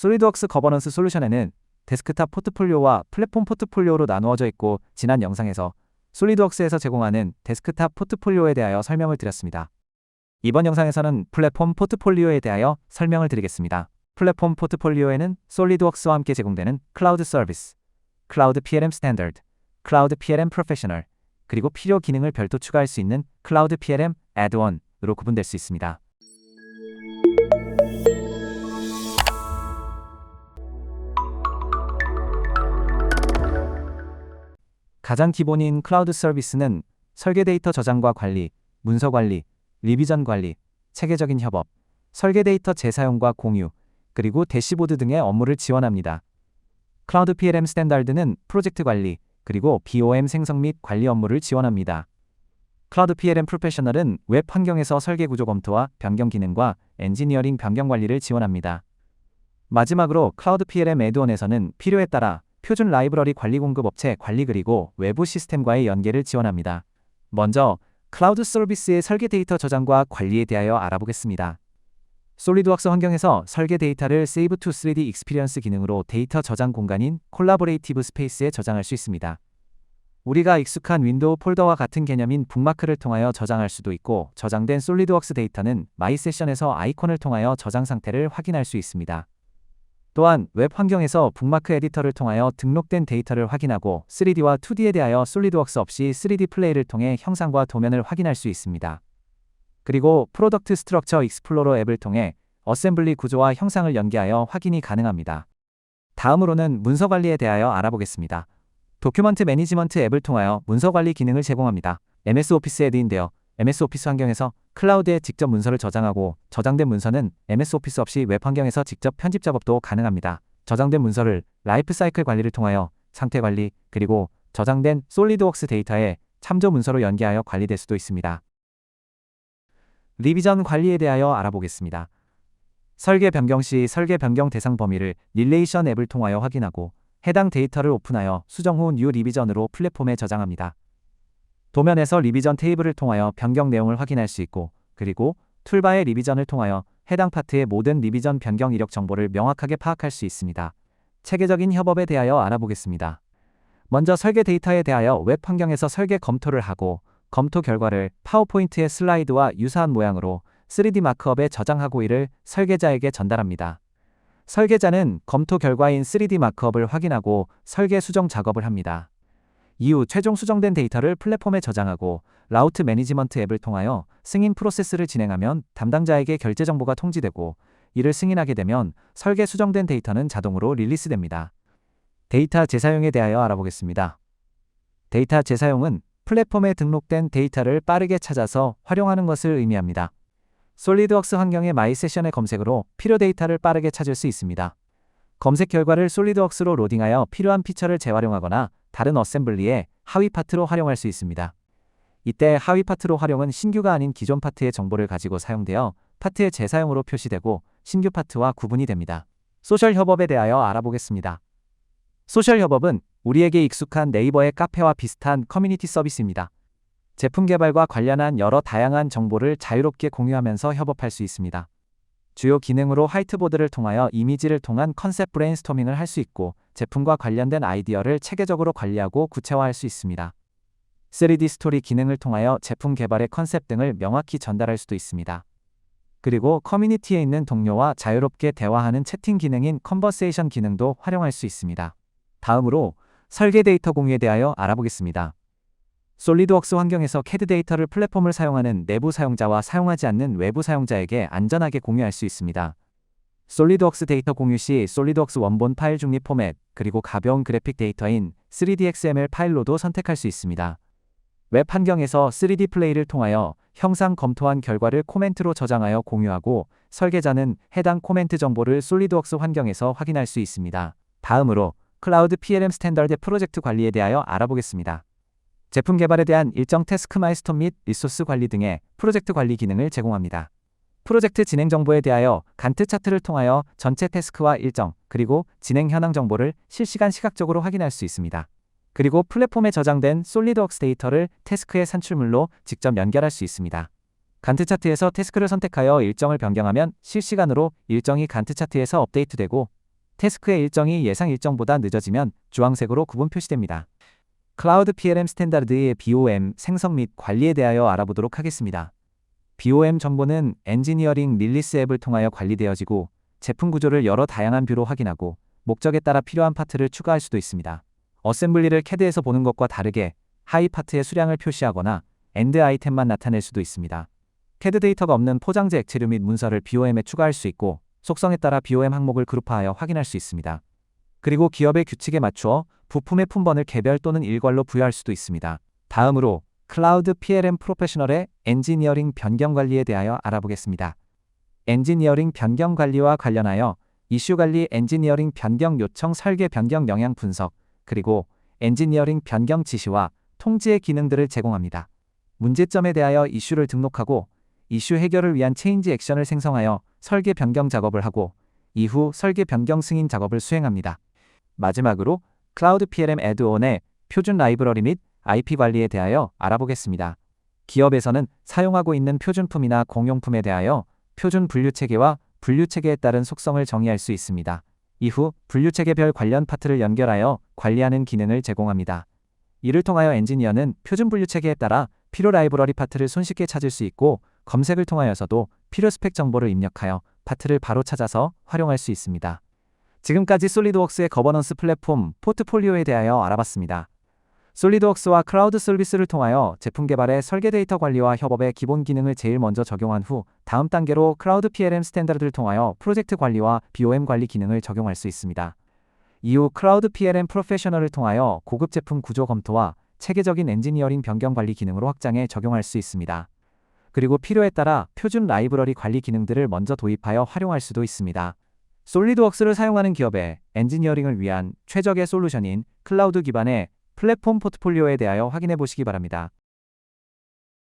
솔리드웍스 거버넌스 솔루션에는 데스크탑 포트폴리오와 플랫폼 포트폴리오로 나누어져 있고 지난 영상에서 솔리드웍스에서 제공하는 데스크탑 포트폴리오에 대하여 설명을 드렸습니다. 이번 영상에서는 플랫폼 포트폴리오에 대하여 설명을 드리겠습니다. 플랫폼 포트폴리오에는 솔리드웍스와 함께 제공되는 클라우드 서비스, 클라우드 PLM 스탠더드, 클라우드 PLM 프로페셔널, 그리고 필요 기능을 별도 추가할 수 있는 클라우드 PLM 애드원으로 구분될 수 있습니다. 가장 기본인 클라우드 서비스는 설계 데이터 저장과 관리, 문서 관리, 리비전 관리, 체계적인 협업, 설계 데이터 재사용과 공유, 그리고 대시보드 등의 업무를 지원합니다. 클라우드 PLM 스탠다드는 프로젝트 관리, 그리고 BOM 생성 및 관리 업무를 지원합니다. 클라우드 PLM 프로페셔널은 웹 환경에서 설계 구조 검토와 변경 기능과 엔지니어링 변경 관리를 지원합니다. 마지막으로 클라우드 PLM 애드원에서는 필요에 따라 표준 라이브러리 관리 공급 업체 관리 그리고 외부 시스템과의 연계를 지원합니다. 먼저 클라우드 서비스의 설계 데이터 저장과 관리에 대하여 알아보겠습니다. 솔리드웍스 환경에서 설계 데이터를 Save to 3D Experience 기능으로 데이터 저장 공간인 콜라보레이티브 스페이스에 저장할 수 있습니다. 우리가 익숙한 윈도우 폴더와 같은 개념인 북마크를 통하여 저장할 수도 있고 저장된 솔리드웍스 데이터는 마이 세션에서 아이콘을 통하여 저장 상태를 확인할 수 있습니다. 또한 웹 환경에서 북마크 에디터를 통하여 등록된 데이터를 확인하고 3D와 2D에 대하여 솔리드웍스 없이 3D 플레이를 통해 형상과 도면을 확인할 수 있습니다. 그리고 프로덕트 스트럭처 익스플로러 앱을 통해 어셈블리 구조와 형상을 연계하여 확인이 가능합니다. 다음으로는 문서 관리에 대하여 알아보겠습니다. 도큐먼트 매니지먼트 앱을 통하여 문서 관리 기능을 제공합니다. MS 오피스 에드인데요. MS 오피스 환경에서 클라우드에 직접 문서를 저장하고 저장된 문서는 MS 오피스 없이 웹 환경에서 직접 편집 작업도 가능합니다. 저장된 문서를 라이프 사이클 관리를 통하여 상태 관리 그리고 저장된 솔리드웍스 데이터에 참조 문서로 연계하여 관리될 수도 있습니다. 리비전 관리에 대하여 알아보겠습니다. 설계 변경 시 설계 변경 대상 범위를 릴레이션 앱을 통하여 확인하고 해당 데이터를 오픈하여 수정 후 뉴 리비전으로 플랫폼에 저장합니다. 도면에서 리비전 테이블을 통하여 변경 내용을 확인할 수 있고 그리고 툴바의 리비전을 통하여 해당 파트의 모든 리비전 변경 이력 정보를 명확하게 파악할 수 있습니다. 체계적인 협업에 대하여 알아보겠습니다. 먼저 설계 데이터에 대하여 웹 환경에서 설계 검토를 하고 검토 결과를 파워포인트의 슬라이드와 유사한 모양으로 3D 마크업에 저장하고 이를 설계자에게 전달합니다. 설계자는 검토 결과인 3D 마크업을 확인하고 설계 수정 작업을 합니다. 이후 최종 수정된 데이터를 플랫폼에 저장하고 라우트 매니지먼트 앱을 통하여 승인 프로세스를 진행하면 담당자에게 결제 정보가 통지되고 이를 승인하게 되면 설계 수정된 데이터는 자동으로 릴리스됩니다. 데이터 재사용에 대하여 알아보겠습니다. 데이터 재사용은 플랫폼에 등록된 데이터를 빠르게 찾아서 활용하는 것을 의미합니다. 솔리드웍스 환경의 마이 세션의 검색으로 필요 데이터를 빠르게 찾을 수 있습니다. 검색 결과를 솔리드웍스로 로딩하여 필요한 피처를 재활용하거나 다른 어셈블리의 하위 파트로 활용할 수 있습니다. 이때 하위 파트로 활용은 신규가 아닌 기존 파트의 정보를 가지고 사용되어 파트의 재사용으로 표시되고 신규 파트와 구분이 됩니다. 소셜 협업에 대하여 알아보겠습니다. 소셜 협업은 우리에게 익숙한 네이버의 카페와 비슷한 커뮤니티 서비스입니다. 제품 개발과 관련한 여러 다양한 정보를 자유롭게 공유하면서 협업할 수 있습니다. 주요 기능으로 화이트보드를 통하여 이미지를 통한 컨셉 브레인스토밍을 할 수 있고 제품과 관련된 아이디어를 체계적으로 관리하고 구체화할 수 있습니다. 3D 스토리 기능을 통하여 제품 개발의 컨셉 등을 명확히 전달할 수도 있습니다. 그리고 커뮤니티에 있는 동료와 자유롭게 대화하는 채팅 기능인 컨버세이션 기능도 활용할 수 있습니다. 다음으로 설계 데이터 공유에 대하여 알아보겠습니다. 솔리드웍스 환경에서 CAD 데이터를 플랫폼을 사용하는 내부 사용자와 사용하지 않는 외부 사용자에게 안전하게 공유할 수 있습니다. 솔리드웍스 데이터 공유 시 솔리드웍스 원본 파일 중립 포맷, 그리고 가벼운 그래픽 데이터인 3D XML 파일로도 선택할 수 있습니다. 웹 환경에서 3D 플레이를 통하여 형상 검토한 결과를 코멘트로 저장하여 공유하고 설계자는 해당 코멘트 정보를 솔리드웍스 환경에서 확인할 수 있습니다. 다음으로 클라우드 PLM 스탠더드 프로젝트 관리에 대하여 알아보겠습니다. 제품 개발에 대한 일정 태스크 마이스톤 및 리소스 관리 등의 프로젝트 관리 기능을 제공합니다. 프로젝트 진행 정보에 대하여 간트 차트를 통하여 전체 태스크와 일정, 그리고 진행 현황 정보를 실시간 시각적으로 확인할 수 있습니다. 그리고 플랫폼에 저장된 솔리드웍스 데이터를 태스크의 산출물로 직접 연결할 수 있습니다. 간트 차트에서 태스크를 선택하여 일정을 변경하면 실시간으로 일정이 간트 차트에서 업데이트되고 태스크의 일정이 예상 일정보다 늦어지면 주황색으로 구분 표시됩니다. 클라우드 PLM 스탠다드의 BOM 생성 및 관리에 대하여 알아보도록 하겠습니다. BOM 정보는 엔지니어링 릴리스 앱을 통하여 관리되어지고 제품 구조를 여러 다양한 뷰로 확인하고 목적에 따라 필요한 파트를 추가할 수도 있습니다. 어셈블리를 CAD에서 보는 것과 다르게 하이 파트의 수량을 표시하거나 엔드 아이템만 나타낼 수도 있습니다. CAD 데이터가 없는 포장재 액체류 및 문서를 BOM에 추가할 수 있고 속성에 따라 BOM 항목을 그룹화하여 확인할 수 있습니다. 그리고 기업의 규칙에 맞추어 부품의 품번을 개별 또는 일괄로 부여할 수도 있습니다. 다음으로 클라우드 PLM 프로페셔널의 엔지니어링 변경 관리에 대하여 알아보겠습니다. 엔지니어링 변경 관리와 관련하여 이슈 관리 엔지니어링 변경 요청 설계 변경 영향 분석 그리고 엔지니어링 변경 지시와 통지의 기능들을 제공합니다. 문제점에 대하여 이슈를 등록하고 이슈 해결을 위한 체인지 액션을 생성하여 설계 변경 작업을 하고 이후 설계 변경 승인 작업을 수행합니다. 마지막으로 클라우드 PLM 애드온의 표준 라이브러리 및 IP 관리에 대하여 알아보겠습니다. 기업에서는 사용하고 있는 표준품이나 공용품에 대하여 표준 분류 체계와 분류 체계에 따른 속성을 정의할 수 있습니다. 이후 분류 체계별 관련 파트를 연결하여 관리하는 기능을 제공합니다. 이를 통하여 엔지니어는 표준 분류 체계에 따라 필요 라이브러리 파트를 손쉽게 찾을 수 있고 검색을 통하여서도 필요 스펙 정보를 입력하여 파트를 바로 찾아서 활용할 수 있습니다. 지금까지 솔리드웍스의 거버넌스 플랫폼 포트폴리오에 대하여 알아봤습니다. 솔리드웍스와 클라우드 서비스를 통하여 제품 개발의 설계 데이터 관리와 협업의 기본 기능을 제일 먼저 적용한 후 다음 단계로 클라우드 PLM 스탠다드를 통하여 프로젝트 관리와 BOM 관리 기능을 적용할 수 있습니다. 이후 클라우드 PLM 프로페셔널을 통하여 고급 제품 구조 검토와 체계적인 엔지니어링 변경 관리 기능으로 확장해 적용할 수 있습니다. 그리고 필요에 따라 표준 라이브러리 관리 기능들을 먼저 도입하여 활용할 수도 있습니다. 솔리드웍스를 사용하는 기업의 엔지니어링을 위한 최적의 솔루션인 클라우드 기반의 플랫폼 포트폴리오에 대하여 확인해 보시기 바랍니다.